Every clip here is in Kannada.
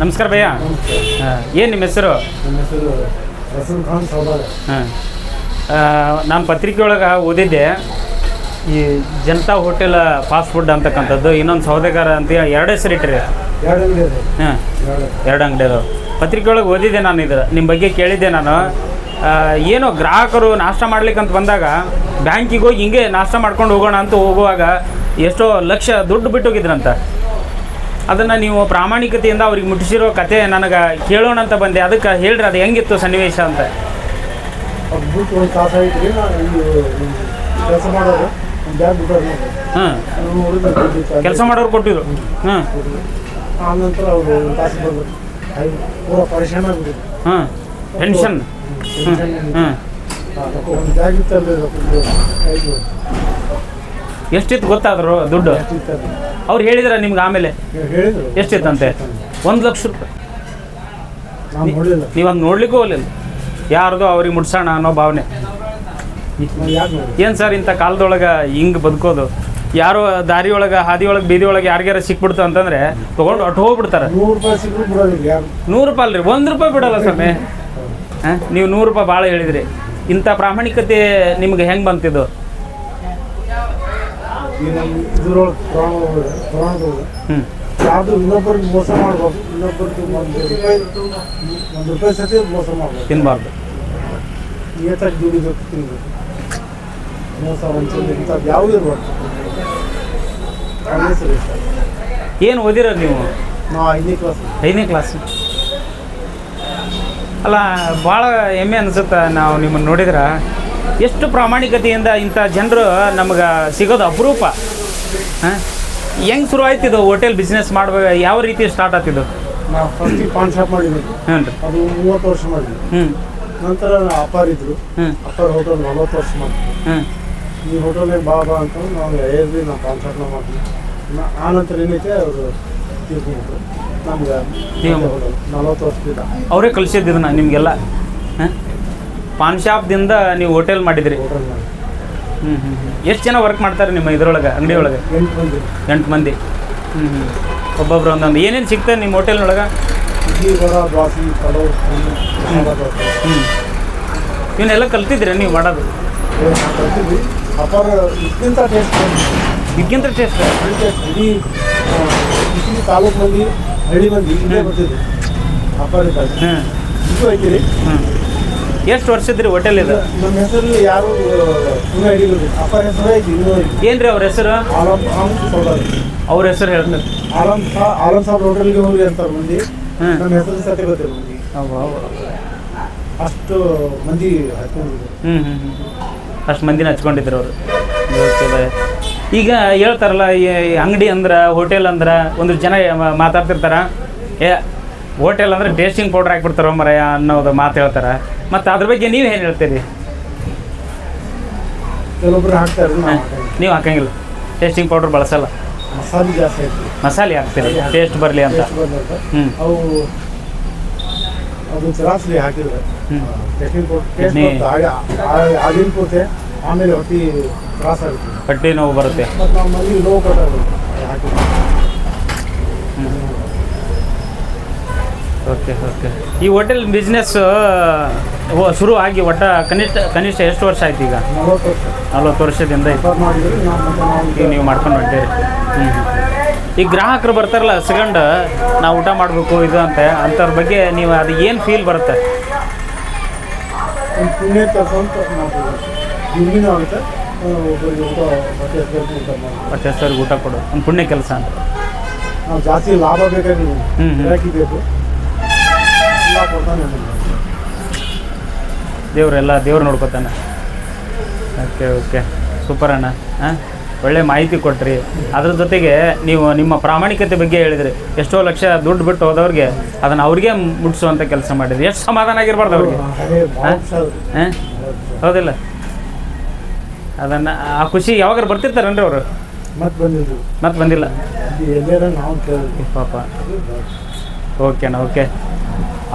ನಮಸ್ಕಾರ ಭಯ್ಯ. ಏನು ನಿಮ್ಮ ಹೆಸರು? ನನ್ನ ಹೆಸರು ರಸೂಲ್ ಖಾನ್ ಹಾಂ. ನಾನು ಪತ್ರಿಕೆ ಒಳಗೆ ಓದಿದ್ದೆ. ಈ ಜನತಾ ಹೋಟೆಲ್ ಫಾಸ್ಟ್ ಫುಡ್ ಅಂತಕ್ಕಂಥದ್ದು. ಇನ್ನೊಂದು ಸೌದೆಗಾರ ಅಂತ ಎರಡು ಹೆಸರು ಇಟ್ಟಿರಿ ಎರಡು ಅಂಗಡಿ ಹಾಂ. ಎರಡು ಅಂಗಡಿ. ಅದು ಪತ್ರಿಕೆ ಒಳಗೆ ಓದಿದ್ದೆ ನಾನು ಇದು ನಿಮ್ಮ ಬಗ್ಗೆ ಕೇಳಿದ್ದೆ ನಾನು. ಆ, ಏನೋ ಗ್ರಾಹಕರು ನಾಷ್ಟ ಮಾಡ್ಲಿಕ್ಕೆ ಅಂತ ಬಂದಾಗ ಬ್ಯಾಂಕಿಗೆ ಹೋಗಿ ಹಿಂಗೆ ನಾಷ್ಟ ಮಾಡ್ಕೊಂಡು ಹೋಗೋಣ ಅಂತ ಹೋಗುವಾಗ ಎಷ್ಟೋ ಲಕ್ಷ ದುಡ್ಡು ಬಿಟ್ಟು ಹೋಗಿದ್ರಂತ ಅದನ್ನು ನೀವು ಪ್ರಾಮಾಣಿಕತೆಯಿಂದ ಅವ್ರಿಗೆ ಮುಟ್ಟಿಸಿರೋ ಕತೆ ನನಗೆ ಕೇಳೋಣ ಅಂತ ಬಂದೆ. ಅದಕ್ಕೆ ಹೇಳ್ರಿ, ಅದು ಹೆಂಗಿತ್ತು ಸನ್ನಿವೇಶ ಅಂತ. ಹಾಂ. ಕೆಲಸ ಮಾಡೋರು ಕೊಟ್ಟಿದ್ರು. ಹಾಂ. ಹಾಂ. ಟೆನ್ಷನ್ ಹ್ಞೂ ಒಂದು ಬ್ಯಾಗ್ ಇತ್ತಲ್ಲ ಐದು ಎಷ್ಟಿತ್ತು ಗೊತ್ತಾದ್ರು ದುಡ್ಡು? ಅವ್ರು ಹೇಳಿದ್ರ ನಿಮ್ಗೆ ಆಮೇಲೆ? ಎಷ್ಟಿತ್ತಂತೆ? ಒಂದು ಲಕ್ಷ ರೂಪಾಯಿ ನೀವು ಹಂಗೆ ನೋಡ್ಲಿಕ್ಕೂ ಹೋಗಲಿಲ್ಲ. ಯಾರ್ದು ಅವ್ರಿಗೆ ಮುಟ್ಸೋಣ ಅನ್ನೋ ಭಾವನೆ. ಏನು ಸರ್ ಇಂಥ ಕಾಲದೊಳಗೆ ಹಿಂಗೆ ಬದುಕೋದು? ಯಾರೋ ದಾರಿ ಒಳಗೆ ಹಾದಿ ಒಳಗೆ ಬೀದಿ ಒಳಗೆ ಯಾರಿಗಾರ ಸಿಕ್ಬಿಡ್ತು ಅಂತಂದ್ರೆ ತೊಗೊಂಡು ಅಟ್ಟು ಹೋಗ್ಬಿಡ್ತಾರೆ. ನೂರು ರೂಪಾಯಿ ಅಲ್ರಿ ಒಂದು ರೂಪಾಯಿ ಬಿಡಲ್ಲ ಸ್ವಾಮಿ. ಹಾಂ? ನೀವು ನೂರು ರೂಪಾಯಿ ಭಾಳ ಹೇಳಿದ್ರಿ. ಇಂಥ ಪ್ರಾಮಾಣಿಕತೆ ನಿಮ್ಗೆ ಹೆಂಗೆ ಬಂತಿದ್ದು? ಇದ್ರೊಳಗೆ ಯಾವುದು ಇನ್ನೊಬ್ಬರಿಗೆ ಮೋಸ ಇನ್ನೊಬ್ಬರಿಗೆ ಒಂದು ರೂಪಾಯಿ ಒಂದು ರೂಪಾಯಿ ಸತಿ ಮೋಸ ತಿನ್ನಬಾರ್ದು ದುಡಿಬೇಕು ತಿನ್ನಬೇಕು ಮೋಸ ವಂಚನೆ ಇಂಥದ್ದು ಯಾವುದೂ ಇರ್ಬಾರ್ದು. ಅದೇ ಸರಿ ಸರ್ ಏನು ಓದಿರೋ ನೀವು? ನಾವು ಐದನೇ ಕ್ಲಾಸ್ ಐದನೇ ಕ್ಲಾಸ್ ಅಲ್ಲ ಭಾಳ ಹೆಮ್ಮೆ ಅನಿಸುತ್ತೆ ನಾವು ನಿಮ್ಮನ್ನು ನೋಡಿದ್ರೆ. ಎಷ್ಟು ಪ್ರಾಮಾಣಿಕತೆಯಿಂದ ಇಂಥ ಜನರು ನಮಗೆ ಸಿಗೋದು ಅಪರೂಪ. ಹಾಂ? ಹೆಂಗೆ ಶುರು ಆಯ್ತಿದ್ದು ಹೋಟೆಲ್ ಬಿಸ್ನೆಸ್ ಮಾಡುವಾಗ? ಯಾವ ರೀತಿ ಸ್ಟಾರ್ಟ್ ಆಗ್ತಿದ್ದು ನಾವು ಫಸ್ಟಿಗೆ ಪಾನ್ ಶಾಪ್ ಮಾಡಿದ್ವಿ. ಹ್ಞೂ ರೀ. ಅದು ಮೂವತ್ತು ವರ್ಷ ಮಾಡಿದ್ವಿ. ಹ್ಞೂ ನಂತರ ಅಪ್ಪಾರ್ ಇದ್ರು. ಹ್ಞೂ ಅಪ್ಪಾರ್ ಹೋಟೆಲ್ ನಲ್ವತ್ತು ವರ್ಷ ಮಾಡಿದ್ವಿ. ಹ್ಞೂ ಈ ಹೋಟೆಲ್ನಾಗ ಬಾ ಬಾ ಅಂತ ನಾವು ಹೇಳ್ರಿ ನಾವು ಪಾನ್ ಶಾಪ್ನ ಮಾಡ್ತೀವಿ. ಆ ನಂತರ ಏನೈತೆ ಅವರು ತೀರ್ಕೊಂಡ್ಬಿಟ್ರು ನಮ್ಗೆ ನಲವತ್ತು ವರ್ಷದಿಂದ. ಅವರೇ ಕಲಿಸಿದ್ದು ಇದನ್ನ ನಿಮಗೆಲ್ಲ. ಹಾಂ? ಪಾನ್ ಶಾಪ್ದಿಂದ ನೀವು ಹೋಟೆಲ್ ಮಾಡಿದ್ರಿ? ಹ್ಞೂ ಹ್ಞೂ ಎಷ್ಟು ಜನ ವರ್ಕ್ ಮಾಡ್ತಾರೆ ನಿಮ್ಮ ಇದ್ರೊಳಗೆ ಅಂಗಡಿ ಒಳಗೆ ಎಂಟು ಮಂದಿ. ಎಂಟು ಮಂದಿ. ಹ್ಞೂ ಹ್ಞೂ ಒಬ್ಬೊಬ್ರು ಒಂದೊಂದು. ಏನೇನು ಸಿಗ್ತದೆ ನಿಮ್ಮ ಹೋಟೆಲ್ನೊಳಗೆ ಹ್ಞೂ ಇವನ್ನೆಲ್ಲ ಕಲ್ತಿದ್ದೀರಾ ನೀವು ಮಾಡೋದು? ಇದಕ್ಕಿಂತ ಟೇಸ್ಟ್ ತಾಲೂಕು ಮಂದಿ ಹಳ್ಳಿ ಮಂದಿ ಅಪ್ಪಾರ ಹ್ಞೂ ಇದು ಐತಿ. ಹ್ಞೂ ಎಷ್ಟು ವರ್ಷದ್ರಿ ಹೋಟೆಲ್ ಇದು? ನಮ್ಮ ಹೆಸರು ಯಾರು ಪುನಃ ಹಿಡಿದ್ರು ಅಪ್ಪಾರ ಹೆಸರು ಐತಿ ಇನ್ನೂ ಏನು ರೀ ಅವ್ರ ಹೆಸರು? ಆಲಂ ಆಲಂ ಸೌದಾರಿ ಅವ್ರ ಹೆಸರು ಹೇಳ್ತಾರೆ ಆಲಂ ಸಾ ಆಲಂ ಸಾಬ್ ಹೋಟೆಲ್ಗೆ ಹೋಗಿ ಅಂತಾರೆ ಮಂದಿ ಹ್ಮ್. ನಮ್ಮ ಹೆಸರು ಸತ್ಯ ಗೊತ್ತಿಲ್ಲ ಮಂದಿ ಅಷ್ಟು ಮಂದಿ ಹಾಕೊಂಡಿದ್ರು ಹ್ಞೂ ಹ್ಞೂ ಹ್ಞೂ ಅಷ್ಟು ಮಂದಿನ ಹಚ್ಕೊಂಡಿದ್ರು ಅವರು. ಓಕೆ ಬಾಯ್ ಈಗ ಹೇಳ್ತಾರಲ್ಲ ಈ ಅಂಗಡಿ ಅಂದ್ರೆ ಹೋಟೆಲ್ ಅಂದ್ರೆ ಒಂದು ಜನ ಮಾತಾಡ್ತಿರ್ತಾರ. ಏ ಹೋಟೆಲ್ ಅಂದ್ರೆ ಟೇಸ್ಟಿಂಗ್ ಪೌಡ್ರ್ ಹಾಕ್ಬಿಡ್ತಾರೋ ಮರಯ ಅನ್ನೋದು ಮಾತು ಹೇಳ್ತಾರೆ ಮತ್ತು ಅದ್ರ ಬಗ್ಗೆ ನೀವು ಏನು ಹೇಳ್ತೀರಿ ಕೆಲವೊಬ್ರು ಹಾಕ್ತಾರೆ ನಾವು ಹಾಕಂಗಿಲ್ಲ. ನೀವು ಟೇಸ್ಟಿಂಗ್ ಪೌಡ್ರ್ ಬಳಸಲ್ಲ ಮಸಾಲೆ ಜಾಸ್ತಿ ಮಸಾಲೆ ಹಾಕ್ತೀರಿ ಟೇಸ್ಟ್ ಬರಲಿ ಅಂತ ಹ್ಞೂ ಅವು ಅದು ಚರಾಸ್ಲಿ ಹಾಕಿದ್ರೆ ಟೇಸ್ಟಿಂಗ್ ಪೌಡರ್ ಆಗಿನ ಪೂರ್ತಿ ಆಮೇಲೆ ಹೊಟ್ಟಿ ತ್ರಾಸ ಆಗುತ್ತೆ ಹೊಟ್ಟೆ ನೋವು ಬರುತ್ತೆ ಮತ್ತು ನಾವು ಕೊಟ್ಟಾಗುತ್ತೆ ಹಾಕಿದ್ರೆ ಓಕೆ ಓಕೆ ಈ ಹೋಟೆಲ್ ಬಿಸ್ನೆಸ್ ಶುರು ಆಗಿ ಒಟ್ಟ ಕನಿಷ್ಠ ಕನಿಷ್ಠ ಎಷ್ಟು ವರ್ಷ ಆಯ್ತು ಈಗ? ನಲವತ್ತು ವರ್ಷ ನಲ್ವತ್ತು ವರ್ಷದಿಂದ ಈಗ ನೀವು ಮಾಡ್ಕೊಂಡು ಹೊಂಟೀರಿ. ಹ್ಞೂ ಈ ಗ್ರಾಹಕರು ಬರ್ತಾರಲ್ಲ ಸೆಕೆಂಡ್ ನಾವು ಊಟ ಮಾಡಬೇಕು ಇದು ಅಂತ ಅಂಥವ್ರ ಬಗ್ಗೆ ನೀವು ಅದು ಏನು ಫೀಲ್ ಬರುತ್ತೆ? ಹೊಟ್ಟೆ ಹಸ್ಬೇಕು ಊಟ ಕೊಡು. ಒಂದು ಪುಣ್ಯ ಕೆಲಸ ಅಂತ. ಜಾಸ್ತಿ ಲಾಭ ಬೇಕಾಗಿಲ್ಲ ದೇವರೆಲ್ಲ ದೇವ್ರು ನೋಡ್ಕೋತಾನೆ. Okay okay. ಸೂಪರ್ ಅಣ್ಣ. ಹಾಂ ಒಳ್ಳೆ ಮಾಹಿತಿ ಕೊಟ್ರಿ. ಅದ್ರ ಜೊತೆಗೆ ನೀವು ನಿಮ್ಮ ಪ್ರಾಮಾಣಿಕತೆ ಬಗ್ಗೆ ಹೇಳಿದ್ರಿ. ಎಷ್ಟೋ ಲಕ್ಷ ದುಡ್ಡು ಬಿಟ್ಟು ಹೋದವ್ರಿಗೆ ಅದನ್ನು ಅವ್ರಿಗೆ ಮುಟ್ಟಿಸುವಂಥ ಕೆಲಸ ಮಾಡಿದ್ರಿ. ಎಷ್ಟು ಸಮಾಧಾನ ಆಗಿರ್ಬಾರ್ದು ಅವ್ರಿಗೆ. ಹಾಂ ಹೌದಿಲ್ಲ? ಅದನ್ನು ಆ ಖುಷಿ ಯಾವಾಗಾರು ಬರ್ತಿರ್ತಾರನ್ರಿ ಅವರು? ಮತ್ತೆ ಬಂದಿಲ್ಲ? ಪಾಪ. ಓಕೆ ಅಣ್ಣ ಓಕೆ.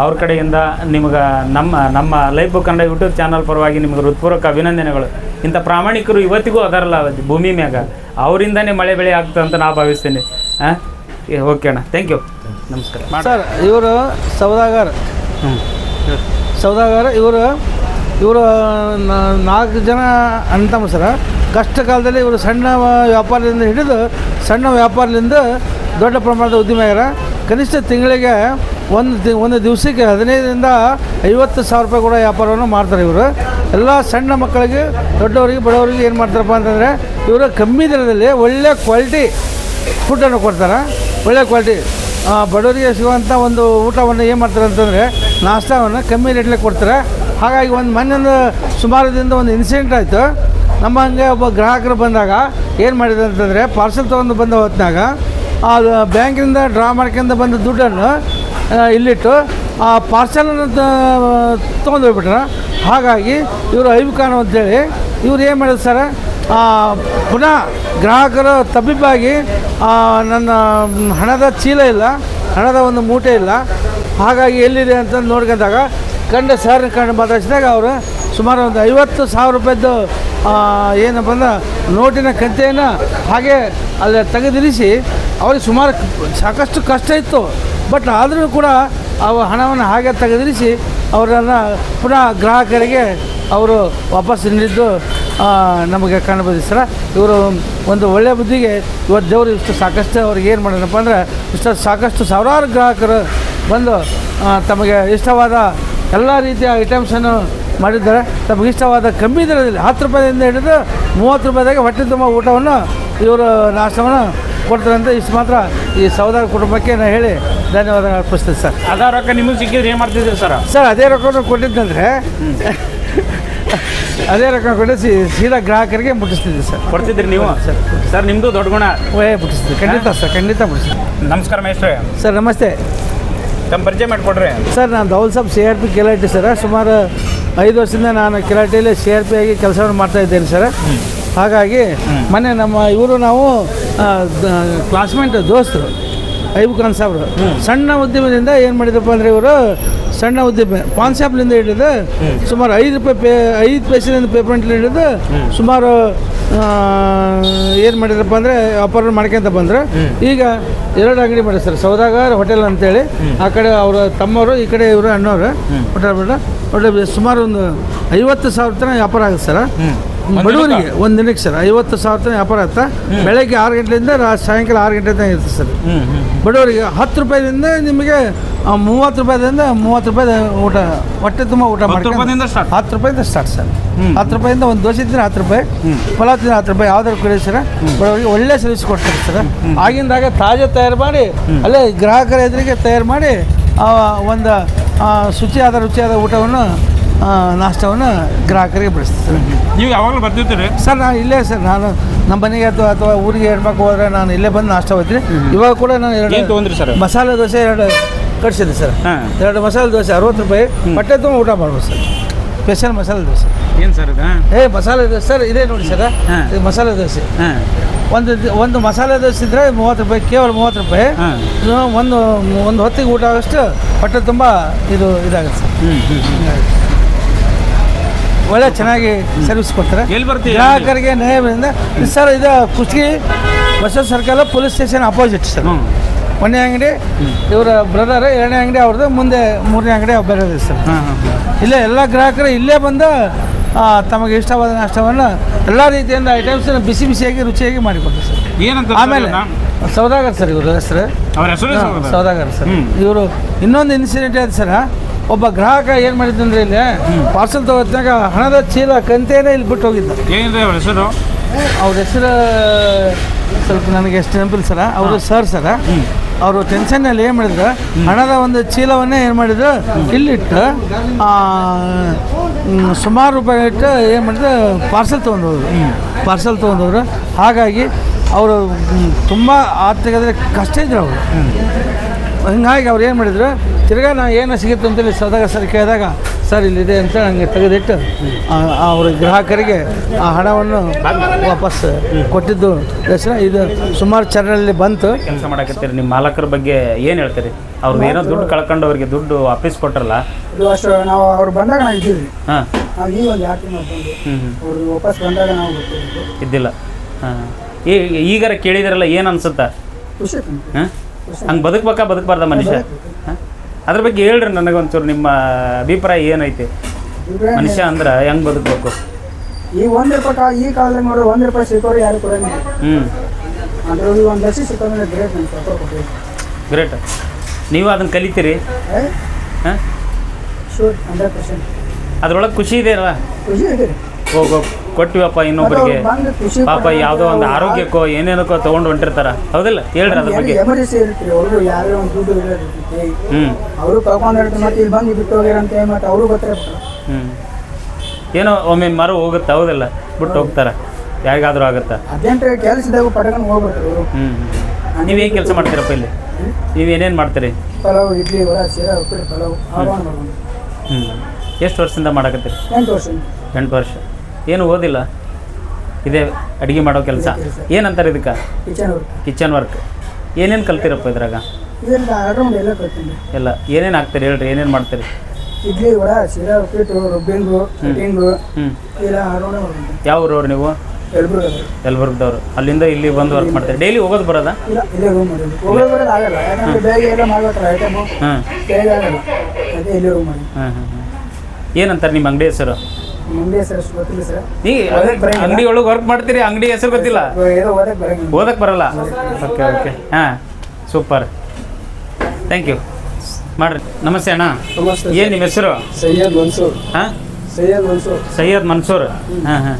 ಅವ್ರ ಕಡೆಯಿಂದ ನಿಮ್ಗೆ ನಮ್ಮ ನಮ್ಮ life book Kannada YouTube channel ಪರವಾಗಿ ನಿಮ್ಗೆ ಹೃತ್ಪೂರ್ವಕ ಅಭಿನಂದನೆಗಳು. ಇಂಥ ಪ್ರಾಮಾಣಿಕರು ಇವತ್ತಿಗೂ ಅದಾರಲ್ಲ ಭೂಮಿ ಮ್ಯಾಗ. ಅವರಿಂದನೇ ಮಳೆ ಬೆಳೆ ಆಗ್ತದೆ ಅಂತ ನಾ ಭಾವಿಸ್ತೀನಿ. ಹಾಂ ಓಕೆ ಅಣ್ಣ. ಥ್ಯಾಂಕ್ ಯು ನಮಸ್ಕಾರ. ಸರ್ ಇವರು ಸೌದಾಗರ್. ಹ್ಞೂ ಸೌದಾಗರ್ ಇವರು ಇವರು ನಾಲ್ಕು ಜನ ಅಂತ ಸರ. ಕಷ್ಟ ಕಾಲದಲ್ಲಿ ಇವರು ಸಣ್ಣ ವ್ಯಾಪಾರದಿಂದ ಹಿಡಿದು ಸಣ್ಣ ವ್ಯಾಪಾರದಿಂದ ದೊಡ್ಡ ಪ್ರಮಾಣದ ಉದ್ಯಮ ಆಗ್ಯಾರ ಕನಿಷ್ಠ ತಿಂಗಳಿಗೆ ಒಂದು ದಿ, ಒಂದು ದಿವಸಕ್ಕೆ ಹದಿನೈದರಿಂದ ಐವತ್ತು ಸಾವಿರ ರೂಪಾಯಿ ಕೂಡ ವ್ಯಾಪಾರವನ್ನು ಮಾಡ್ತಾರೆ ಇವರು. ಎಲ್ಲ ಸಣ್ಣ ಮಕ್ಕಳಿಗೆ, ದೊಡ್ಡವರಿಗೆ, ಬಡವರಿಗೆ ಏನು ಮಾಡ್ತಾರಪ್ಪ ಅಂತಂದರೆ, ಇವರು ಕಮ್ಮಿ ದರದಲ್ಲಿ ಒಳ್ಳೆ ಕ್ವಾಲಿಟಿ ಫುಡ್ಡನ್ನು ಕೊಡ್ತಾರೆ. ಒಳ್ಳೆ ಕ್ವಾಲಿಟಿ. ಬಡವರಿಗೆ ಸಿಗುವಂಥ ಒಂದು ಊಟವನ್ನು ಏನು ಮಾಡ್ತಾರೆ ಅಂತಂದರೆ, ನಾಷ್ಟವನ್ನು ಕಮ್ಮಿ ರೇಟ್ಲೆ ಕೊಡ್ತಾರೆ. ಹಾಗಾಗಿ ಒಂದು ಮೊನ್ನೆ ಸುಮಾರು ದಿನದ ಒಂದು ಇನ್ಸಿಡೆಂಟ್ ಆಯಿತು. ನಮ್ಮ ಹಂಗೆ ಒಬ್ಬ ಗ್ರಾಹಕರು ಬಂದಾಗ, ಏನು ಮಾಡಿದೆ ಅಂತಂದರೆ ಪಾರ್ಸೆಲ್ ತೊಗೊಂಡು ಬಂದ ಹೊತ್ತಿನಾಗ ಆ ಬ್ಯಾಂಕಿಂದ ಡ್ರಾ ಮಾಡ್ಕೊಂಡು ಬಂದ ದುಡ್ಡನ್ನು ಇಲ್ಲಿಟ್ಟು ಆ ಪಾರ್ಸೆಲನ್ನು ತೊಗೊಂಡು ಹೋಗ್ಬಿಟ್ರೆ. ಹಾಗಾಗಿ ಇವರು ಐವಿಕಾನು ಅಂತೇಳಿ ಇವ್ರು ಏನು ಮಾಡಿದ್ರು ಸರ್ ಪುನಃ ಗ್ರಾಹಕರು ತಬ್ಬಿಬ್ಬಾಗಿ ನನ್ನ ಹಣದ ಚೀಲ ಇಲ್ಲ, ಹಣದ ಒಂದು ಮೂಟೆ ಇಲ್ಲ. ಹಾಗಾಗಿ ಎಲ್ಲಿದೆ ಅಂತ ನೋಡ್ಕೊಂಡಾಗ ಕಂಡ ಸರ್ ಕಂಡು ಮಾತಾಡಿಸಿದಾಗ ಅವರು ಸುಮಾರು ಒಂದು ಐವತ್ತು ಸಾವಿರ ರೂಪಾಯಿದ್ದು ಏನಪ್ಪ ಅಂದ್ರೆ ನೋಟಿನ ಕಂತೆಯನ್ನು ಹಾಗೆ ಅಲ್ಲಿ ತೆಗೆದಿರಿಸಿ, ಅವ್ರಿಗೆ ಸುಮಾರು ಸಾಕಷ್ಟು ಕಷ್ಟ ಇತ್ತು. ಬಟ್ ಆದರೂ ಕೂಡ ಅವ ಹಣವನ್ನು ಹಾಗೆ ತೆಗೆದಿರಿಸಿ ಅವರನ್ನು ಪುನಃ ಗ್ರಾಹಕರಿಗೆ ಅವರು ವಾಪಸ್ ನೀಡಿದ್ದು ಆ, ನಮಗೆ ಕಾಣಬಹುದು. ಸರ ಇವರು ಒಂದು ಒಳ್ಳೆಯ ಬುದ್ಧಿಗೆ ಇವತ್ತು ದೇವರು ಇಷ್ಟು ಸಾಕಷ್ಟು ಅವ್ರಿಗೆ ಏನು ಮಾಡೋಣಪ್ಪ ಅಂದರೆ ಇಷ್ಟು ಸಾಕಷ್ಟು ಸಾವಿರಾರು ಗ್ರಾಹಕರು ಬಂದು ತಮಗೆ ಇಷ್ಟವಾದ ಎಲ್ಲ ರೀತಿಯ ಐಟಮ್ಸನ್ನು ಮಾಡಿದ್ದಾರೆ. ತಮಗೆ ಇಷ್ಟವಾದ ಕಮ್ಮಿ ದರದಲ್ಲಿ ಹತ್ತು ರೂಪಾಯಿಂದ ಹಿಡಿದು ಮೂವತ್ತು ರೂಪಾಯಿದಾಗ ಹೊಟ್ಟೆ ತುಂಬ ಊಟವನ್ನು ಇವರು ನಾಷ್ಟವನ್ನು ಕೊಡ್ತಾರೆ ಅಂತ ಇಷ್ಟು ಮಾತ್ರ ಈ ಸೌದ ಕುಟುಂಬಕ್ಕೆ ನಾನು ಹೇಳಿ ಧನ್ಯವಾದ ಅರ್ಪಿಸ್ತೀನಿ ಸರ್. ಅದೇ ರೊಕ್ಕ ನಿಮಗೆ ಸಿಕ್ಕಿದ್ರೆ ಏನು ಮಾಡ್ತಿದ್ದೀರಿ ಸರ್? ಸರ್ ಅದೇ ರೊಕ್ಕ ಕೊಟ್ಟಿದ್ದಂದರೆ ಅದೇ ರೊಕ್ಕ ಕೊಟ್ಟು ಸೀದಾ ಗ್ರಾಹಕರಿಗೆ ಮುಟ್ಟಿಸ್ತಿದ್ದೆ ಸರ್. ಕೊಡ್ತಿದ್ರಿ ನೀವು? ಸರ್ ಸರ್ ನಿಮ್ಮದು ದೊಡ್ಡ ಗುಣ. ವೇ ಮುಟ್ಟಿಸ್ತೀವಿ ಖಂಡಿತ ಸರ್ ಖಂಡಿತ ಮುಟ್ಟಿಸ್ತೀವಿ ನಮಸ್ಕಾರ ಮೇಷ್ಟ್ರೆ. ಸರ್ ನಮಸ್ತೆ. ತಮ್ಮ ಪರಿಚಯ ಮಾಡಿಕೊಡ್ರಿ. ಸರ್ ನಾನು Daul Saab C R P ಕೆಲಾಟಿ sir. ಸುಮಾರು ಐದು ವರ್ಷದಿಂದ ನಾನು ಕೆಲಾಟಿಯಲ್ಲಿ ಸಿ ಆರ್ ಪಿ ಆಗಿ ಕೆಲಸವನ್ನು ಮಾಡ್ತಾ ಇದ್ದೇನೆ ಸರ್. ಹಾಗಾಗಿ ಮೊನ್ನೆ ನಮ್ಮ ಇವರು ನಾವು ಕ್ಲಾಸ್ಮೇಟ್ ದೋಸ್ತರು ಐಬು ಖಾನ್ ಸಾಬ್ರು ಸಣ್ಣ ಉದ್ಯಮದಿಂದ ಏನು ಮಾಡಿದಪ್ಪ ಅಂದರೆ ಇವರು ಸಣ್ಣ ಉದ್ಯಮ ಪಾನ್ ಶಾಪ್ಲಿಂದ ಹಿಡಿದು ಸುಮಾರು ಐದು ರೂಪಾಯಿ ಪೇ ಐದು ಪೈಸೆಲಿಂದ ಪೇಮೆಂಟ್ ಹಿಡಿದು ಸುಮಾರು ಏನು ಮಾಡಿದ್ರಪ್ಪ ಅಂದರೆ ವ್ಯಾಪಾರ ಮಾಡ್ಕೊಂತ ಬಂದರು. ಈಗ ಎರಡು ಅಂಗಡಿ ಮಾಡಿ ಸರ್ ಸೌದಾಗರ್ ಹೋಟೆಲ್ ಅಂತೇಳಿ. ಆ ಕಡೆ ಅವರ ತಮ್ಮವರು ಈ ಕಡೆ ಇವರು ಅಣ್ಣವರು. ಹೋಟೆಲ್ ಬಿಡ ಹೋಟೆಲ್ ಸುಮಾರು ಒಂದು ಐವತ್ತು ಸಾವಿರ ತನಕ ವ್ಯಾಪಾರ ಆಗುತ್ತೆ ಸರ್. ಬಡವರಿಗೆ ಒಂದು ದಿನಕ್ಕೆ ಸರ್ ಐವತ್ತು ಸಾವಿರ ವ್ಯಾಪಾರ ಆಗುತ್ತೆ? ಬೆಳಗ್ಗೆ ಆರು ಗಂಟೆಯಿಂದ ಸಾಯಂಕಾಲ ಆರು ಗಂಟೆ ತನಕ ಇರುತ್ತೆ ಸರ್. ಬಡವರಿಗೆ ಹತ್ತು ರೂಪಾಯಿದಿಂದ ನಿಮಗೆ ಮೂವತ್ತು ರೂಪಾಯಿದಿಂದ ಮೂವತ್ತು ರೂಪಾಯಿ ಊಟ ಹೊಟ್ಟೆ ತುಂಬ ಊಟ ಮಾಡ್ಕೊಂಡು start? ಹತ್ತು ರೂಪಾಯಿಂದ ಸ್ಟಾರ್ಟ್ ಸರ್. ಹತ್ತು ರೂಪಾಯಿಂದ ಒಂದು ದೋಸೆ ತಿಂದ್ರೆ ಹತ್ತು ರೂಪಾಯಿ ಪಲಾವ್ ತಿಂದ್ರೆ ಹತ್ತು ರೂಪಾಯಿ ಯಾವ್ದಾದ್ರು ಕೊಡಿ ಸರ್. ಬಡವರಿಗೆ ಒಳ್ಳೆ ಸರ್ವಿಸ್ ಕೊಡ್ತಾರೆ ಸರ್. ಆಗಿಂದಾಗ ತಾಜಾ ತಯಾರು ಮಾಡಿ ಅಲ್ಲೇ ಗ್ರಾಹಕರ ಎದುರಿಗೆ ತಯಾರು ಮಾಡಿ ಆ, ಒಂದು ಶುಚಿಯಾದ ರುಚಿಯಾದ ಊಟವನ್ನು ನಾಷ್ಟವನ್ನು ಗ್ರಾಹಕರಿಗೆ ಬಡಿಸ್ತಾರೆ ನೀವು ಯಾವಾಗಲೂ ಬರ್ತಿರ್ತೀರಿ ಸರ್ ನಾನು ಇಲ್ಲೇ ಸರ್ ನಾನು ನಮ್ಮ ಮನೆಗೆ ಅಥವಾ ಅಥವಾ ಊರಿಗೆ ಹೆಣ್ಮಕ್ಳು ಹೋದ್ರೆ ನಾನು ಇಲ್ಲೇ ಬಂದು ನಾಷ್ಟ ಹೋಗ್ತೀನಿ ಇವಾಗ ಕೂಡ ನಾನು ಎರಡು ತೊಗೊಂಡ್ರಿ ಸರ್? ಮಸಾಲೆ ದೋಸೆ ಎರಡು ಕಳಿಸಿದೆ ಸರ್. ಹಾಂ. ಎರಡು ಮಸಾಲೆ ದೋಸೆ ಅರವತ್ತು ರೂಪಾಯಿ. ಬಟ್ಟೆ ತುಂಬ ಊಟ ಮಾಡ್ಬೋದು ಸರ್. ಸ್ಪೆಷಲ್ ಮಸಾಲೆ ದೋಸೆ. ಏನು ಸರ್ ಇದು? ಏ ಮಸಾಲೆ ದೋಸೆ. ಸರ್ ಇದೇ ನೋಡಿ ಸರ್. ಹಾಂ. ಇದು ಮಸಾಲೆ ದೋಸೆ. ಹಾಂ. ಒಂದು ಒಂದು ಮಸಾಲೆ ದೋಸೆ ಇದ್ದರೆ ಮೂವತ್ತು ರೂಪಾಯಿ ಕೇವಲ ಮೂವತ್ತು ರೂಪಾಯಿ. ಒಂದು ಒಂದು ಹೊತ್ತಿಗೆ ಊಟ ಆಗೋಷ್ಟು ಹೊಟ್ಟೆ ತುಂಬ ಇದು ಇದಾಗುತ್ತೆ ಸರ್. ಹ್ಞೂ ಹ್ಞೂ ಒಳ್ಳೆ ಚೆನ್ನಾಗಿ ಸರ್ವಿಸ್ ಕೊಡ್ತಾರೆ. ಎಲ್ಲಿ ಬರ್ತೀವಿ ಗ್ರಾಹಕರಿಗೆ ನ್ಯಾಯದಿಂದ ಸರ್ ಇದು Kushtagi Basava circle police station opposite sir. ಒಂದನೇ ಅಂಗಡಿ ಇವರ ಬ್ರದರ್ ಎರಡನೇ ಅಂಗಡಿ ಅವ್ರದ್ದು ಮುಂದೆ ಮೂರನೇ ಅಂಗಡಿ ಬೇರೆ ಸರ್. ಇಲ್ಲೇ ಎಲ್ಲ ಗ್ರಾಹಕರು ಇಲ್ಲೇ ಬಂದು ತಮಗೆ ಇಷ್ಟವಾದ ನಾಷ್ಟವನ್ನು ಎಲ್ಲ ರೀತಿಯಿಂದ ಐಟಮ್ಸ್ ಬಿಸಿ ಬಿಸಿಯಾಗಿ ರುಚಿಯಾಗಿ ಮಾಡಿಕೊಡ್ತಾರೆ ಸರ್. ಏನಂತ ಆಮೇಲೆ ಸೌದಾಗರ್ ಸರ್ ಇವರು ಹೆಸರು ಸೌದಾಗರ್. ಸರ್. ಇವರು ಇನ್ನೊಂದು ಇನ್ಸಿಡೆಂಟ್ ಆಯ್ತು ಸರ್ ಒಬ್ಬ ಗ್ರಾಹಕ ಏನು ಮಾಡಿದ್ದಂದ್ರೆ ಇಲ್ಲಿ ಪಾರ್ಸೆಲ್ ತಗೋತ್ನಾಗ ಹಣದ ಚೀಲ ಕಂತೇನೆ ಇಲ್ಲಿ ಬಿಟ್ಟು ಹೋಗಿದ್ದ. ಏನಿದೆ ಅವ್ರ ಹೆಸರು? ಅವ್ರ ಹೆಸರು ಸ್ವಲ್ಪ ನನಗೆ ಎಷ್ಟು ನೆನಪಿಲ್ಲ ಸರ. ಅವರು ಸರ್. ಸರ ಅವರು ಟೆನ್ಷನ್ನಲ್ಲಿ ಏನು ಮಾಡಿದ್ರು? ಹಣದ ಒಂದು ಚೀಲವನ್ನೇ ಏನು ಮಾಡಿದ್ರು? ಇಲ್ಲಿಟ್ಟು ಆ, ಸುಮಾರು ರೂಪಾಯಿ ಇಟ್ಟು ಏನು ಮಾಡಿದ್ರು? ಪಾರ್ಸೆಲ್ ತೊಗೊಂಡೋದ್ರು. ಪಾರ್ಸೆಲ್ ತೊಗೊಂಡೋದ್ರು. ಹಾಗಾಗಿ ಅವರು ತುಂಬ ಆರ್ಥಿಕ ಕಷ್ಟ ಇದ್ರು ಅವರು. ಹಿಂಗಾಗಿ ಅವ್ರು ಏನು ಮಾಡಿದ್ರು? ತಿರ್ಗಾ ನಾವು ಏನು ಸಿಗುತ್ತೆ ಅಂತೇಳಿ ಸದಾಗ ಸರ್ ಕೇಳಿದಾಗ ಸರ್ ಇಲ್ಲಿದೆ ಅಂತ ನನಗೆ ತೆಗೆದಿಟ್ಟು ಆ, ಅವ್ರ ಗ್ರಾಹಕರಿಗೆ ಆ ಹಣವನ್ನು ವಾಪಸ್ ಕೊಟ್ಟಿದ್ದು. ಹೆಸರು ಇದು ಸುಮಾರು ಚರನಲ್ಲಿ ಬಂತು. ಕೆಲಸ ಮಾಡಕತ್ತೀರಿ ನಿಮ್ಮ ಮಾಲಕರ ಬಗ್ಗೆ ಏನು ಹೇಳ್ತೀರಿ? ಅವ್ರು ಏನೋ ದುಡ್ಡು ಕಳ್ಕೊಂಡು ಅವ್ರಿಗೆ ದುಡ್ಡು ವಾಪಸ್ ಕೊಟ್ರಲ್ಲ? ಇದು ಅಷ್ಟು ನಾವು ಅವ್ರು ಬಂದಾಗ ನಾವು ಇದ್ದೀವಿ. ಹಾಂ. ನಾವು ಈಗ ಒಂದು ಯಾಕೆ ಅವ್ರು ವಾಪಸ್ ಬಂದಾಗ ನಾವು ಇದ್ದಿಲ್ಲ. ಹಾಂ. ಈ ಈಗಾರ ಕೇಳಿದಿರಲ್ಲ ಏನು ಅನ್ಸುತ್ತಾ? ಖುಷಿ ಹಾಂ? ಹಂಗೆ ಬದುಕ್ಬೇಕಾ ಬದುಕಬಾರ್ದ ಮನುಷ್ಯ? ಹಾಂ? ಅದ್ರ ಬಗ್ಗೆ ಹೇಳ್ರಿ ನನಗೊಂಚೂರು ನಿಮ್ಮ ಅಭಿಪ್ರಾಯ ಏನೈತಿ? ಮನುಷ್ಯ ಅಂದ್ರೆ ಹೆಂಗೆ ಬದುಕಬೇಕು? ಈ ಒಂದ್ ರೂಪಾಯಿ ಕಾ- ಈ ಕಾಲದಲ್ಲಿ ನೋಡ್ರಿ ಒಂದ್ ರೂಪಾಯಿ ಸಿಕ್ಕೋರು ಯಾರು ಕೊಡಂಗಿಲ್ಲ ಹ್ಞೂ ಅದ್ರಲ್ಲಿ ಒಂದ್ ಲಕ್ಷ ಸಿಕ್ಕೋದ್ರೆ ಗ್ರೇಟ್ ನೀವು ಅದನ್ನು ಕಲಿತೀರಿ? ಹಾಂ? ಶೂರ್ ಹಂಡ್ರೆಡ್ ಪರ್ಸೆಂಟ್ ಅದ್ರೊಳಗೆ ಖುಷಿ ಇದೆ ಅಲ್ವಾ? ಖುಷಿ ಇದೆ ಹೋಗೋ ಕೊಟ್ಟಿವಪ್ಪ ಇನ್ನೊಬ್ಬರಿಗೆ ಪಾಪ ಯಾವುದೋ ಒಂದು ಆರೋಗ್ಯಕ್ಕೋ ಏನೇನಕ್ಕೋ ತಗೊಂಡು ಹೊಂಟಿರ್ತಾರ. ಹೌದಿಲ್ಲ? ಹೇಳ್ರಿ ಅದ್ರ ಬಗ್ಗೆ. ಎಮರ್ಜೆನ್ಸಿ ಇರುತ್ತೆ ಅವರು ಯಾರೇ ಒಂದು ದುಡ್ಡು ಇರುತ್ತೆ ಹ್ಞೂ ಅವರು ಕಳ್ಕೊಂಡಿರ್ತಾರೆ ಮತ್ತೆ ಇಲ್ಲಿ ಬಂದು ಬಿಟ್ಟು ಹೋಗ್ಯಾರಂತೆ ಮತ್ತೆ ಅವರು ಗೊತ್ತಿರ್ತಾರೆ ಹ್ಞೂ ಏನೋ ಒಮ್ಮೆ ಮರ ಹೋಗುತ್ತೆ? ಹೌದಿಲ್ಲ. ಬಿಟ್ಟು ಹೋಗ್ತಾರೆ. ಯಾರಿಗಾದ್ರೂ ಆಗುತ್ತಾ? ಹದಿನೆಂಟು ಕೆಲಸದಾಗ ಪಡ್ಕೊಂಡು ಹೋಗ್ಬಿಟ್ರು ಹ್ಞೂ ಹ್ಞೂ ನೀವೇನು ಕೆಲಸ ಮಾಡ್ತೀರಪ್ಪ ಇಲ್ಲಿ? ನೀವು ಏನೇನು ಮಾಡ್ತೀರಿ? ಪಲಾವ್ ಇಡ್ಲಿ ವಡ ಸೀರಾ ಉಪ್ಪಿಟ್ಟು ಪಲಾವ್. ಹ್ಞೂ ಎಷ್ಟು ವರ್ಷದಿಂದ ಮಾಡಕತ್ತೀರಿ? ಎಂಟು ವರ್ಷ. ಎಂಟು ವರ್ಷ. ಏನು ಓದಿಲ್ಲ? ಇದೇ ಅಡುಗೆ ಮಾಡೋ ಕೆಲಸ. ಏನಂತಾರೆ ಇದಕ್ಕೆ? ಕಿಚನ್ ವರ್ಕ್ ಏನೇನು ಕಲ್ತಿರಪ್ಪ ಇದ್ರಾಗ? ಎಲ್ಲ ಏನೇನು ಹಾಕ್ತೀರಿ ಹೇಳ್ರಿ ಏನೇನು ಮಾಡ್ತೀರಿ? ಇಡ್ಲಿ ವಡ ಉಪ್ಪಿಟ್ಟು ರುಬ್ಬಿಂಗು ಕಟಿಂಗು ಯಾವ ಊರವ್ರು ನೀವು? ಯಲಬುರ್ಗದವ್ರು. ಅಲ್ಲಿಂದ ಇಲ್ಲಿ ಬಂದು ವರ್ಕ್ ಮಾಡ್ತಾರೆ. ಡೈಲಿ ಹೋಗೋದು ಬರೋದಾ? ಏನಂತಾರೆ ನಿಮ್ಮ ಅಂಗಡಿ ಹೆಸರು? ಮುಂದೆ ಸರ್ ಅಷ್ಟು ಗೊತ್ತಿಲ್ಲ ಸರ್. ನೀ ಅಂಗಡಿ ಒಳಗೆ ವರ್ಕ್ ಮಾಡ್ತೀರಿ ಅಂಗಡಿ ಹೆಸರು ಗೊತ್ತಿಲ್ಲ? ಏನೋ ಓದಕ್ಕೆ ಬರಂಗಿಲ್ಲ. ಓದಕ್ಕೆ ಬರಲ್ಲ? Okay okay. ಹಾಂ ಸೂಪರ್ ಥ್ಯಾಂಕ್ ಯು ಮಾಡ್ರಿ. ನಮಸ್ತೆ ಅಣ್ಣ. ನಮಸ್ತೆ ಏನು ನಿಮ್ಮ ಹೆಸರು? ಸೈಯದ್ ಮನ್ಸೂರ್. ಹಾಂ? ಸೈಯದ್ ಮನ್ಸೂರ್. ಸೈಯದ್ ಮನ್ಸೂರ್. ಹಾಂ ಹಾಂ.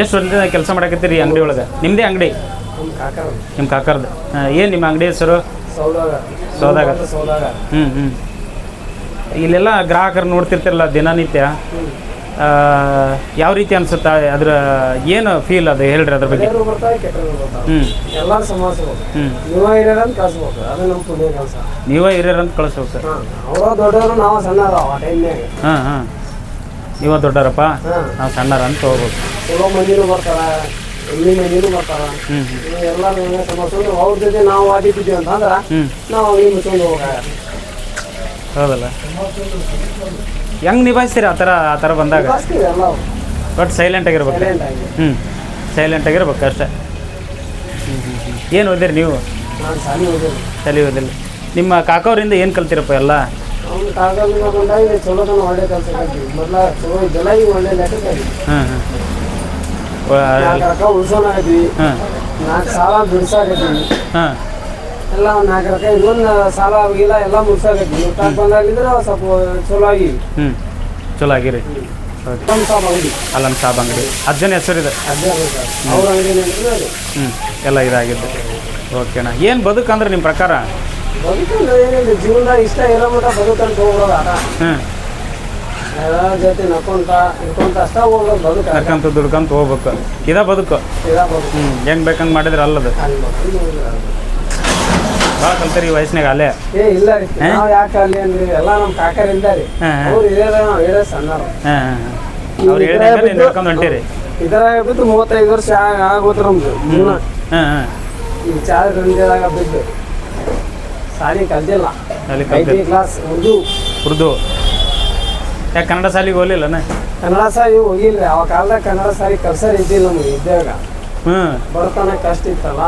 ಎಷ್ಟು ವರ್ಷದಿಂದ ಕೆಲಸ ಮಾಡಕತ್ತೀರಿ ಅಂಗಡಿ ಒಳಗೆ ನಿಮ್ಮದೇ ಅಂಗಡಿ? ನಿಮ್ಮ ಕಾಕರ್ದು. ಹಾಂ ಏನು ನಿಮ್ಮ ಅಂಗಡಿ ಹೆಸರು? ಸೌದಾಗ. ಸೌದಾಗ. ಸೌದಾಗ. ಹ್ಞೂ ಹ್ಞೂ ಇಲ್ಲೆಲ್ಲ ಗ್ರಾಹಕರು ನೋಡ್ತಿರ್ತಿರಲ್ಲ ದಿನನಿತ್ಯ? ಯಾವ ರೀತಿ ಅನ್ಸುತ್ತಾ? ಅದ್ರ ಏನು ಫೀಲ್ ಅದು ಹೇಳ್ರಿ ಅದ್ರ ಬಗ್ಗೆ? ಹ್ಞೂ ಹ್ಞೂ ನೀವ ಹಿರಿಯರಂತ ಕಳ್ಸ್ಬೇಕು ಅದು ನಮ್ಮ ಪುಣ್ಯ ಕೆಲಸ. ನೀವೇ ಹಿರಿಯರಂತ ಕಳಿಸ್ಬೇಕು ಸರ್. ಅವರ ದೊಡ್ಡವರು ನಾವು ಸಣ್ಣರು ಆ ಟೈಮ್ನಾಗ ಹಾಂ ಹಾಂ. ನೀವೇ ದೊಡ್ಡರಪ್ಪ ನಾವು ಸಣ್ಣರ ಅಂತ ಹೋಗ್ಬೇಕು ಬರ್ತಾರ ಎಲ್ಲಿ ಬರ್ತಾರ. ಅವ್ರ ಜೊತೆ ನಾವು ಆದಿದ್ದೀವಿ ಅಂತಂದ್ರೆ ನಾವು ಅವ್ರಿಗೆ ಮುಚ್ಕೊಂಡು ಹೋಗಾಗ ಹೌದಲ್ಲ? ಹೆಂಗೆ ನಿಭಾಯಿಸ್ತೀರಿ ಆ ಥರ ಆ ಥರ ಬಂದಾಗ? ಬಟ್ ಸೈಲೆಂಟ್ ಆಗಿರ್ಬೇಕು. ಹ್ಞೂ ಸೈಲೆಂಟ್ ಆಗಿರ್ಬೇಕು ಅಷ್ಟೇ. ಏನು ಓದಿರಿ ನೀವು? ತಲೆ ಓದಿಲ್ಲ. ನಿಮ್ಮ ಕಾಕವರಿಂದ ಏನು ಕಲ್ತಿರಪ್ಪ ಎಲ್ಲ? ಹಾಂ ಹಾಂ ಹಾಂ ಎಲ್ಲ ಒಂದು ನಾಲ್ಕು ರೊಕ್ಕ ಇದೊಂದು ಸಾಲ ಆಗಿಲ್ಲ ಎಲ್ಲ ಮುಡ್ಸಾಕತ್ತೀವಿ ಮುಟ್ಟಾಕ್ ಬಂದಾಗಿದ್ರೆ ಸ್ವಲ್ಪ ಚಲೋ ಆಗಿ. ಹ್ಞೂ ಚಲೋ ಆಗಿರಿ. ಓಕೆ ಸಾಬ್ ಅಂಗಡಿ. ಅಲ್ಲನ್ ಸಾಬ್ ಅಂಗಡಿ. ಅಜ್ಜನ ಹೆಸರಿದೆ ಇದೆ. ಅವ್ರ ಅಂಗಡಿ ಅಂದ್ರೆ ಅದು. ಹ್ಞೂ ಎಲ್ಲ ಇದಾಗಿದ್ದು. ಓಕೆನಾ ಏನು ಬದುಕಂದ್ರೆ ನಿಮ್ಮ ಪ್ರಕಾರ? ಬದುಕಂದ್ರೆ ಏನಿಲ್ಲ. ಜೀವನದಾಗ ಇಷ್ಟ ಇರೋ ಮಟ್ಟ ಬದುಕಂತ ಹೋಗ್ಬೋದು ಆಟ. ಹ್ಞೂ ಎಲ್ಲರ ಜೊತೆ ನಕ್ಕೊಂತ ಇಟ್ಕೊಂತ ಅಷ್ಟ ಹೋಗ್ಬೋದು ಬದುಕ ನಡ್ಕಂತ ದುಡ್ಕಂತ ಹೋಗ್ಬೇಕು. ಇದ ಬದುಕು. ಇದ ಬದುಕು. ಹ್ಞೂ ಹೆಂಗೆ ಬೇಕಂಗೆ ಮಾಡಿದ್ರೆ ಅಲ್ಲದು. ಬದುಕು. ಭಾಳ ಕಲ್ತೀರಿ ಈ ವಯಸ್ಸಿನಾಗ ಅಲ್ಲೇ. ಏ ಇಲ್ಲ ರೀ. ನಾವು ಯಾಕೆ ಅಲ್ಲಿ ಅಂದ್ರಿ? ಎಲ್ಲ ನಮ್ಮ ಕಾಕರಿಂದ ರೀ ಹಾಂ ಹಾಂ. ಅವ್ರು ಹಿರಿಯರ ನಾವು ಹಿರಿಯ ಸಣ್ಣರು ಹಾಂ ಅವ್ರು ಹೇಳಿದಾಗ ನೀವು ನಡ್ಕೊಂಡು ಹೊಂಟಿರಿ. ಇದರಾಗ ಬಿದ್ದು ಮೂವತ್ತೈದು ವರ್ಷ ಆಗೋತ್ರ ನಮ್ದು ಜೀವನ. ಹಾಂ ಹಾಂ. ಈ ಚಾರ್ ಗಂಟೆದಾಗ ಬಿದ್ದು ಸಾಲಿ ಕಲ್ತಿಲ್ಲ ಅಲ್ಲಿ ಟಿ ಕ್ಲಾಸ್ ಉರ್ದು. ಉರ್ದು. ಯಾಕೆ ಕನ್ನಡ ಶಾಲೆಗೆ ಹೋಗ್ಲಿಲ್ಲನ ಕನ್ನಡ ಸಾಲಿ ಹೋಗಿಲ್ಲ ಅವ ಕಾಲದಾಗ ಕನ್ನಡ ಸಾಲಿ ಕಲ್ಸರ್ ಇದ್ದಿಲ್ಲ ನಮ್ಗೆ ಇದ್ದಾಗ. ಹ್ಞೂ ಬಡತನ ಕಷ್ಟ ಇತ್ತಲ್ಲ.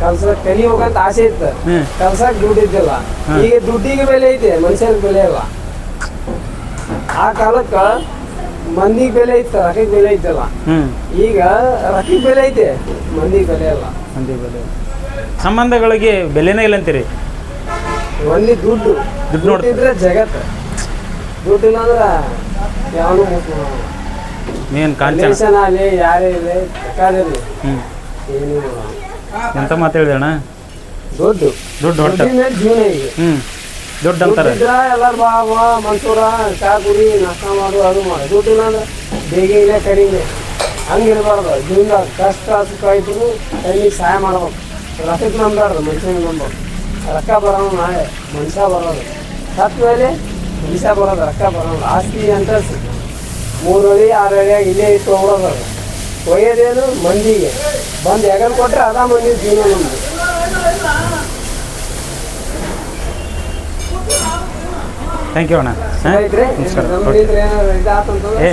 ಕಲ್ಸ ಕಲಿ ಹೋಗಂತ ಆಸೆ ಇತ್ತು. ಕಲ್ಸಕ್ ದುಡ್ಡು ಇದ್ದಿಲ್ಲ. ಈಗ ದುಡ್ಡಿಗೆ ಬೆಲೆ ಐತೆ ಮನುಷ್ಯನ ಬೆಲೆ ಅಲ್ಲ ಆ ಕಾಲಕ್ಕ ಮಂದಿಗೆ ಬೆಲೆ ಇತ್ತು ರೊಕ್ಕಕ್ಕೆ ಬೆಲೆ ಇದ್ದಲ್ಲ. ಈಗ ರೊಕ್ಕಕ್ಕೆ ಬೆಲೆ ಐತೆ ಮಂದಿಗೆ ಬೆಲೆ ಇಲ್ಲ. ಮಂದಿ ಬೆಲೆ ಸಂಬಂಧಗಳಿಗೆ ಬೆಲೆನೇ ಇಲ್ಲ ಅಂತೀರಿ? ಒಂದಿ ದುಡ್ಡು. ದುಡ್ಡು ನೋಡ್ತಿದ್ರೆ ಜಗತ್ ಜಗತ್ತು. ದುಡ್ಡು ಇಲ್ಲ ಅಂದ್ರೆ ಯಾವನು ಮೇನ್ ಕಾಂಚನ. ಯಾರೇ ಇರಲಿ ಏನು ಎಂತ ಮಾತು ಹೇಳಿದಣ್ಣ ದುಡ್ಡು. ದುಡ್ಡು ಹೊಟ್ಟೆ. ದುಡ್ಡಿನ ಜೀವನ ಈಗ. ಹ್ಞೂ ದುಡ್ಡು ಅಂತಾರೆ. ದುಡ್ಡಿದ್ರ ಎಲ್ಲಾರು ಬಾ ಬಾ ಮನ್ಸೂರ ಚಾ ಕುಡಿ ನಾಷ್ಟ ಮಾಡು ಅದು ಮಾಡು. ದುಡ್ಡು ಇಲ್ಲ ಅಂದ್ರೆ ಬೇಗ ಇಲ್ಲ ಕಡಿಮೆ. ಹಂಗಿರ್ಬಾರ್ದು. ಜೀವನದಾಗ ಕಷ್ಟ ಸುಖ ಇದ್ರು ಟೈಮಿಗೆ ಸಹಾಯ ಮಾಡ್ಬೇಕು. ರೊಕ್ಕಕ್ಕೆ ನಂಬಾರ್ದು ಮನುಷ್ಯನಿಗೆ ನಂಬಬೇಕು ರೊಕ್ಕ ಬರೋಣ ನಾಳೆ ಮನುಷ್ಯ ಬರೋದು. ಸತ್ತ ಮೇಲೆ ಮನುಷ್ಯ ಬರೋದು ರೊಕ್ಕ ಬರೋದು. ಆಸ್ತಿ ಅಂತ ಮೂರು ಅಡಿ ಆರು ಅಡಿಯಾಗ ಇಲ್ಲೇ ಇಟ್ಟು ಹೋಗೋದು. ಒಯ್ಯೋದೇನು ಮಂದಿಗೆ. ಬಂದು ಹೆಗಲ್ ಕೊಟ್ಟರೆ ಅದ ಮಂದಿ ಜೀವನ ನಮ್ದು. ಥ್ಯಾಂಕ್ ಯು ಅಣ್ಣ. ಹಾಂ? ನಮ್ದು ಏನಾದ್ರು ಇದಾತಂತಂದ್ರೆ